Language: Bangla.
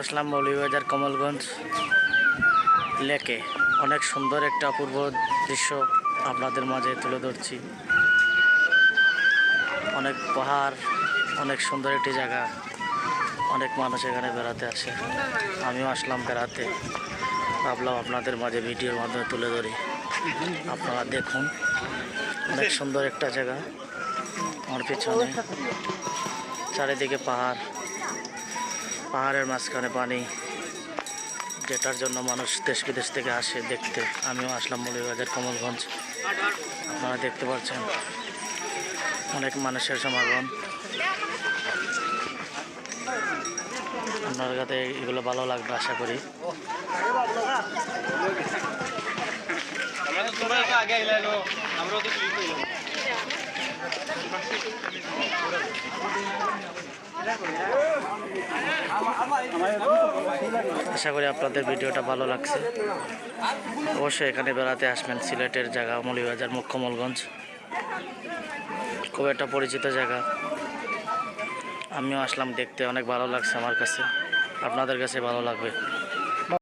আসলাম মৌলভীবাজার কমলগঞ্জ লেকে। অনেক সুন্দর একটা অপূর্ব দৃশ্য আপনাদের মাঝে তুলে ধরছি। অনেক পাহাড়, অনেক সুন্দর একটি জায়গা। অনেক মানুষ এখানে বেড়াতে আসে। আমিও আসলাম বেড়াতে। ভাবলাম আপনাদের মাঝে ভিডিওর মাধ্যমে তুলে ধরি। আপনারা দেখুন, অনেক সুন্দর একটা জায়গা। আমার পিছনে চারিদিকে পাহাড়। পাহাড়ের মাঝখানে পানি যেটার জন্য মানুষ দেশ বিদেশ থেকে আসে দেখতে। আমিও আসলাম মৌলভীবাজার কমলগঞ্জ। আপনারা দেখতে পাচ্ছেন অনেক মানুষের সমাগম। আপনার কাছে এগুলো ভালো লাগবে আশা করি। আমরা আশা করি আপনাদের ভিডিওটা ভালো লাগছে। অবশ্যই এখানে বেড়াতে আসবেন, সিলেটের জায়গা মলিবাজার মুখ্যমলগঞ্জ। খুব একটা পরিচিত জায়গা। আমিও আসলাম দেখতে, অনেক ভালো লাগছে আমার কাছে। আপনাদের কাছে ভালো লাগবে।